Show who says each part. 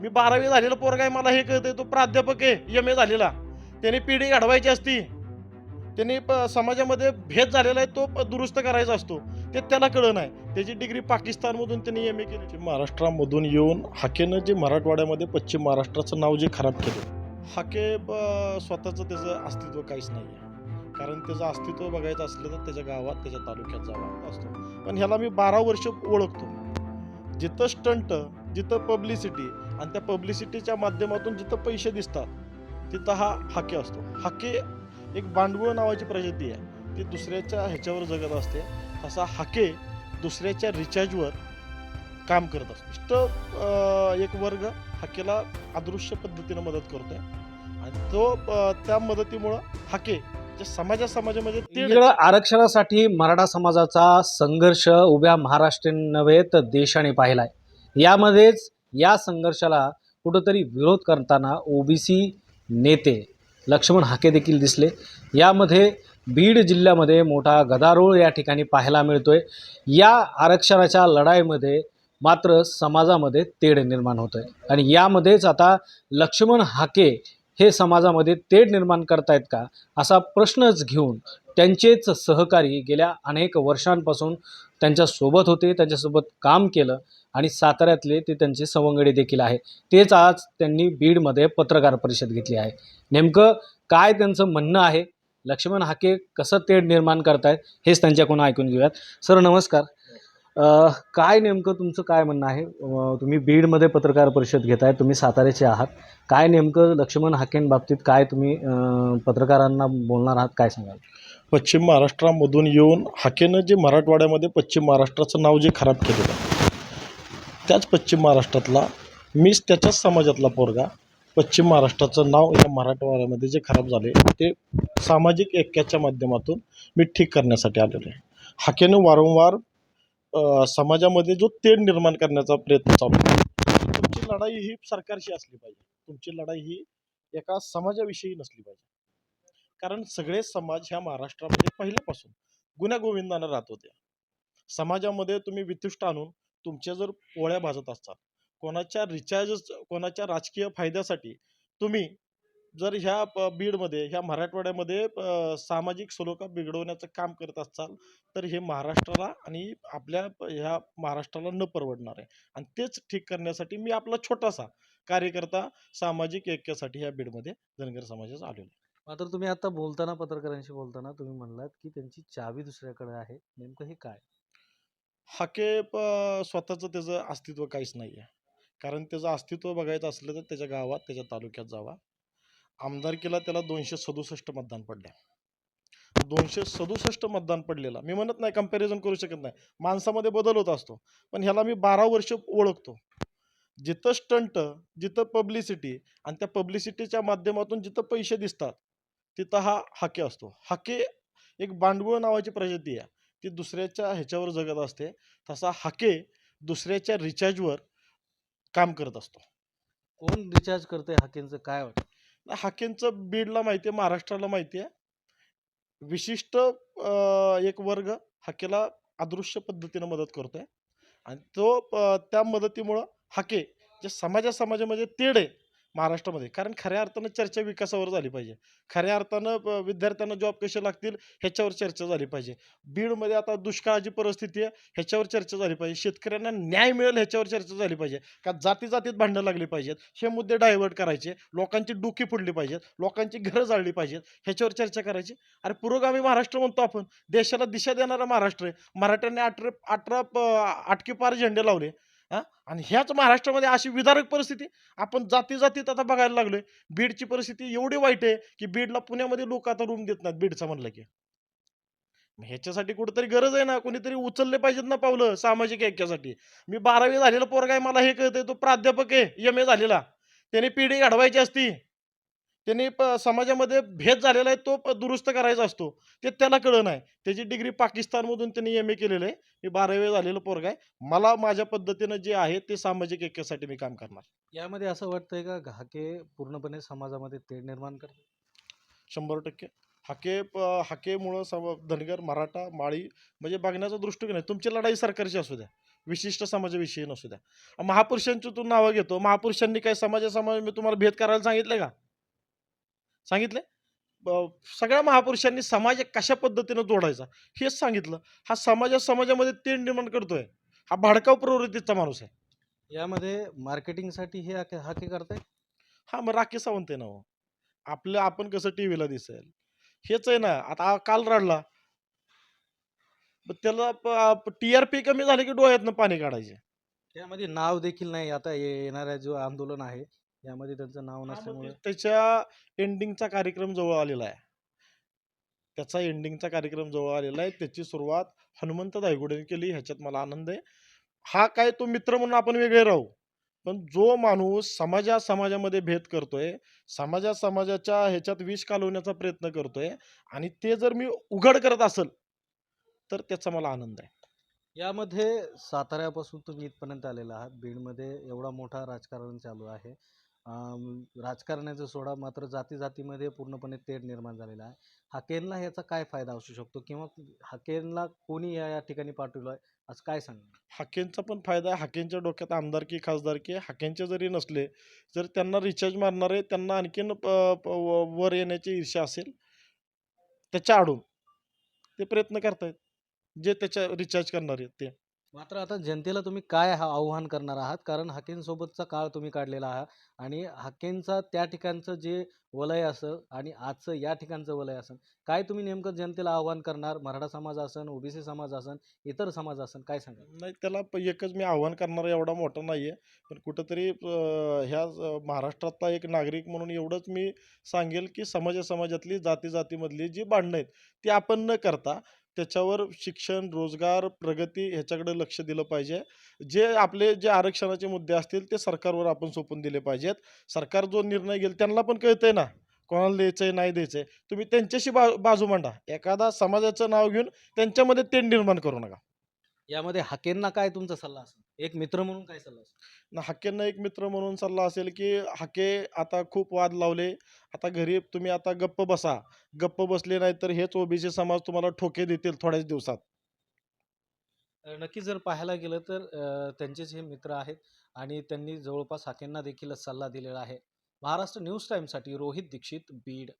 Speaker 1: मी बारावी झालेला पोरगा आहे मला हे कळतंय तो प्राध्यापक आहे एम ए झालेला. त्याने पिढी घडवायची असती. त्यांनी प- समाजामध्ये भेद झालेला आहे तो प- दुरुस्त करायचा असतो. ते त्याला कळलं नाही. त्याची डिग्री पाकिस्तानमधून त्यांनी एम ए केली. महाराष्ट्रामधून येऊन हाकेनं जे मराठवाड्यामध्ये पश्चिम महाराष्ट्राचं नाव जे खराब केलं हाके ब- स्वतःचं त्याचं अस्तित्व काहीच नाही आहे कारण त्याचं अस्तित्व बघायचं असलं तर त्याच्या गावात त्याच्या तालुक्यात जावा असतो. पण ह्याला मी बारा वर्ष ओळखतो. जिथं स्टंट जिथं पब्लिसिटी आणि त्या पब्लिसिटीच्या माध्यमातून जिथं पैसे दिसतात तिथं हा हाके असतो. हाके एक भांडवळ नावाची प्रजाती आहे. ती दुसऱ्याच्या ह्याच्यावर जगत असते. तसा हाके दुसऱ्याच्या रिचार्जवर काम करत असतो. नुसतं, एक वर्ग हाकेला अदृश्य पद्धतीनं मदत करतोय. आणि तो त्या मदतीमुळं हाके जे समाजा समाजामध्ये.
Speaker 2: वेगळं आरक्षणासाठी मराठा समाजाचा संघर्ष उभ्या महाराष्ट्रीयन नव्हे तर देशाने पाहिलाय. यामध्येच या संघर्षाला कुठंतरी विरोध करताना ओबीसी नेते लक्ष्मण हाके देखील दिसले. यामध्ये बीड जिल्ह्यामध्ये मोठा गदारोळ या ठिकाणी पाहायला मिळतोय. या आरक्षणाच्या लढाईमध्ये मात्र समाजामध्ये तेढ निर्माण होत आहे आणि यामध्येच आता लक्ष्मण हाके हे समाजामध्ये तेढ निर्माण करतायत का असा प्रश्नच घेऊन त्यांचेच सहकारी गेल्या अनेक वर्षांपासून त्यांच्यासोबत होते त्यांच्यासोबत काम केलं आणि साताऱ्यातले ते त्यांचे सवंगडी देखील आहे तेच आज त्यांनी बीडमध्ये पत्रकार परिषद घेतली आहे. नेमकं काय त्यांचं म्हणणं आहे? लक्ष्मण हाके कसं तेढ निर्माण करतायत? हेच त्यांच्याकडून ऐकून घेऊयात. सर नमस्कार. अ, काय नेमकं तुमचं काय म्हणणं आहे? अ, तुम्ही बीडमध्ये पत्रकार परिषद घेताय तुम्ही साताऱ्याचे आहात. काय नेमकं लक्ष्मण हाकेंबाबतीत काय तुम्ही अ, पत्रकारांना बोलणार आहात? काय सांगाल?
Speaker 1: पश्चिम महाराष्ट्रामधून येऊन हाकेनं जे मराठवाड्यामध्ये पश्चिम महाराष्ट्राचं नाव जे खराब केलेलं आहे त्याच पश्चिम महाराष्ट्रातला मीच त्याच्याच समाजातला पोरगा पश्चिम महाराष्ट्राचं नाव या मराठवाड्यामध्ये जे खराब झाले ते सामाजिक ऐक्याच्या माध्यमातून मी ठीक करण्यासाठी आलेलो आहे. हाकेनं वारंवार समाजामध्ये जो तेढ निर्माण करण्याचा प्रयत्न चालू आहे तुमची लढाई ही सरकारशी असली पाहिजे. तुमची लढाई ही एका समाजाविषयी नसली पाहिजे. कारण सगळे समाज ह्या महाराष्ट्रामध्ये पहिल्यापासून गुण्यागोविंदानं राहत होते समाजामध्ये तुम्ही वितुष्ट आणून तुमच्या जर पोळ्या भाजत असतात कोणाच्या रिचार्ज कोणाच्या राजकीय फायद्यासाठी तुम्ही जर ह्या बीडमध्ये ह्या मराठवाड्यामध्ये सामाजिक सलोखा बिघडवण्याचं काम करत असाल तर हे महाराष्ट्राला आणि आपल्या ह्या महाराष्ट्राला न परवडणार आहे आणि तेच ठीक करण्यासाठी मी आपला छोटासा कार्यकर्ता सामाजिक ऐक्यासाठी ह्या बीडमध्ये धनगर समाजाचा आलेलो आहे.
Speaker 2: मात्र तुम्ही आता बोलताना पत्रकारांशी बोलताना तुम्ही म्हणलात की त्यांची चावी दुसऱ्याकडे आहे. नेमकं हे काय?
Speaker 1: हाके स्वतःचं त्याचं अस्तित्व काहीच नाही आहे कारण त्याचं अस्तित्व बघायचं असलं तर त्याच्या गावात त्याच्या तालुक्यात जावा. आमदारकीला त्याला दोनशे सदुसष्ट मतदान पडले. दोनशे सदुसष्ट मतदान पडलेला. मी म्हणत नाही कंपॅरिझन करू शकत नाही. माणसामध्ये बदल होत असतो. पण ह्याला मी बारा वर्ष ओळखतो. जिथं स्टंट जिथं पब्लिसिटी आणि त्या पब्लिसिटीच्या माध्यमातून जिथं पैसे दिसतात तिथं हा हाके असतो. हाके एक भांडवळ नावाची प्रजाती आहे. ती दुसऱ्याच्या ह्याच्यावर जगत असते. तसा हाके दुसऱ्याच्या रिचार्जवर काम करत असतो.
Speaker 2: कोण रिचार्ज करतंय हाकेंचं? काय वाटतं?
Speaker 1: हाकेंचं बीडला माहिती आहे महाराष्ट्राला माहिती आहे विशिष्ट एक वर्ग हाकेला अदृश्य पद्धतीनं मदत करतोय. आणि तो त्या मदतीमुळं हाके जे समाजा समाजामध्ये तेढ आहे महाराष्ट्रामध्ये. कारण खऱ्या अर्थानं चर्चा विकासावर झाली पाहिजे. खऱ्या अर्थानं विद्यार्थ्यांना जॉब कसे लागतील ह्याच्यावर चर्चा झाली पाहिजे. बीडमध्ये आता दुष्काळाची परिस्थिती आहे ह्याच्यावर चर्चा झाली पाहिजे. शेतकऱ्यांना न्याय मिळेल ह्याच्यावर चर्चा झाली पाहिजे. का जाती जातीत भांडणं लागली पाहिजेत हे मुद्दे डायव्हर्ट करायचे लोकांची डोकी फुडली पाहिजेत लोकांची घरं जाळली पाहिजेत ह्याच्यावर चर्चा करायची. अरे पुरोगामी महाराष्ट्र म्हणतो आपण देशाला दिशा देणारा महाराष्ट्र आहे. मराठ्यांनी अठरा अठरा प- पार झेंडे लावले. आणि ह्याच महाराष्ट्रामध्ये अशी विदारक परिस्थिती आपण जाती जातीत आता बघायला लागलोय. बीडची परिस्थिती एवढी वाईट आहे की बीडला पुण्यामध्ये लोक आता रूम देत नाहीत बीडचा म्हणलं की. ह्याच्यासाठी कुठेतरी गरज आहे ना कोणीतरी उचलले पाहिजेत ना पावलं सामाजिक ऐक्यासाठी. मी बारावी झालेला पोरगा आहे मला हे कळतंय तो प्राध्यापक आहे एम ए झालेला. त्याने पिढी घडवायची असती. त्यांनी प- समाजामध्ये भेद झालेला आहे तो प- दुरुस्त करायचा असतो. ते त्याला कळलं नाही. त्याची डिग्री पाकिस्तानमधून त्यांनी एम ए केलेलं आहे. मी बारावी झालेलं पोरगा आहे. मला माझ्या पद्धतीनं जे आहे ते सामाजिक ऐक्यासाठी मी काम करणार.
Speaker 2: यामध्ये असं वाटतंय का हाके पूर्णपणे समाजामध्ये तेढ निर्माण करतात?
Speaker 1: शंभर टक्के. हाके प- हाकेमुळं सम धनगर मराठा माळी म्हणजे बघण्याचा दृष्टिकोन आहे. तुमची लढाई सरकारची असू द्या. विशिष्ट समाजाविषयी नसू द्या. महापुरुषांची तू नावं घेतो. महापुरुषांनी काय समाजा समाज मी तुम्हाला भेद करायला सांगितले का? सांगितले ब- सगळ्या महापुरुषांनी समाज कशा पद्धतीनं जोडायचा? हेच सांगितलं. हा समाजा समाजामध्ये तेढ निर्माण करतोय. हा भडकाव प्रवृत्तीचा माणूस आहे.
Speaker 2: यामध्ये मार्केटिंगसाठी हे हाके हाके करताय?
Speaker 1: हा मग राखी सावंत आहे ना हो. आपलं आपण कसं टी व्हीला दिसेल? हेच आहे ना आता काल रडला. मग त्याला टी आर पी कमी झाले की डोळ्यातनं पाणी काढायचे?
Speaker 2: त्यामध्ये नाव देखील नाही. आता ये- येणाऱ्या जो आंदोलन आहे यामध्ये त्यांचं नाव नसल्यामुळे
Speaker 1: त्याच्या एंडिंगचा कार्यक्रम जवळ आलेला आहे. त्याचा एंडिंगचा कार्यक्रम जवळ आलेला आहे. त्याची सुरुवात हनुमंत दायगुडेने केली ह्याच्यात मला आनंद आहे. हा काय तो मित्र म्हणून आपण वेगळे राहू. पण जो माणूस समाजा समाजामध्ये भेद करतोय समाजा समाजाच्या ह्याच्यात विष कालवण्याचा प्रयत्न करतोय आणि ते जर मी उघड करत असेल तर त्याचा मला आनंद आहे.
Speaker 2: यामध्ये साताऱ्यापासून तुम्ही इथपर्यंत आलेला आहात. बीडमध्ये एवढा मोठा राजकारण चालू आहे. राजकारणाचा सोडा मात्र जाती जातीमध्ये पूर्णपणे तेढ निर्माण झालेला आहे. हाकेनला ह्याचा काय फायदा असू शकतो? किंवा हाकेनला कोणी या या ठिकाणी पाठवलं आहे? असं काय सांगणार?
Speaker 1: हाकेंचा पण फायदा आहे. हाकेंच्या डोक्यात आमदारकी खासदारकी हाकेंचे जरी नसले जर त्यांना रिचार्ज मारणारे त्यांना आणखीन प- प- व- वर येण्याची ईर्षा असेल त्याच्या आडून ते प्रयत्न करतायत. जे त्याच्या रिचार्ज करणार आहेत ते.
Speaker 2: मात्र आता जनतेला तुम्ही काय हा आव्हान करणार आहात? कारण हाकेंसोबतचा काळ तुम्ही काढलेला आहात आणि हाकेंचा त्या ठिकाणचं जे वलय असं आणि आजचं या ठिकाणचं वलय असं काय तुम्ही नेमकं जनतेला आव्हान करणार? मराठा समाज असन ओबीसी समाज असन इतर समाज असन काय सांगा
Speaker 1: नाही त्याला प- एकच मी आव्हान करणारा एवढा मोठा नाही आहे पण कुठंतरी ह्या महाराष्ट्रातला एक नागरिक म्हणून एवढंच मी सांगेल की समाजा समाजातली जाती जातीमधली जी भांडणं आहेत ती आपण न करता त्याच्यावर शिक्षण रोजगार प्रगती ह्याच्याकडे लक्ष दिलं पाहिजे. जे आपले जे आरक्षणाचे मुद्दे असतील ते सरकारवर आपण सोपून दिले पाहिजेत. सरकार जो निर्णय घेईल त्यांना पण कळतंय ना कोणाला द्यायचंय नाही द्यायचंय. तुम्ही त्यांच्याशी बा बाजू मांडा. एखादा समाजाचं नाव घेऊन त्यांच्यामध्ये तेंड निर्माण करू नका.
Speaker 2: यामध्ये हाकेंना काय तुमचा सल्ला असेल? एक मित्र म्हणून काय सल्ला असेल?
Speaker 1: ना हाकेंना एक मित्र म्हणून सल्ला असेल की हाके आता खूप वाद लावले. आता घरी तुम्ही आता गप्प बसा. गप्प बसले नाही तर हेच ओबीसी समाज तुम्हाला ठोके देतील थोड्याच दिवसात.
Speaker 2: अ, नक्की जर पाहायला गेलं तर अ, त्यांचेच हे मित्र आहेत आणि त्यांनी जवळपास हाकेंना देखील सल्ला दिलेला आहे. महाराष्ट्र न्यूज टाईमसाठी रोहित दीक्षित बीड.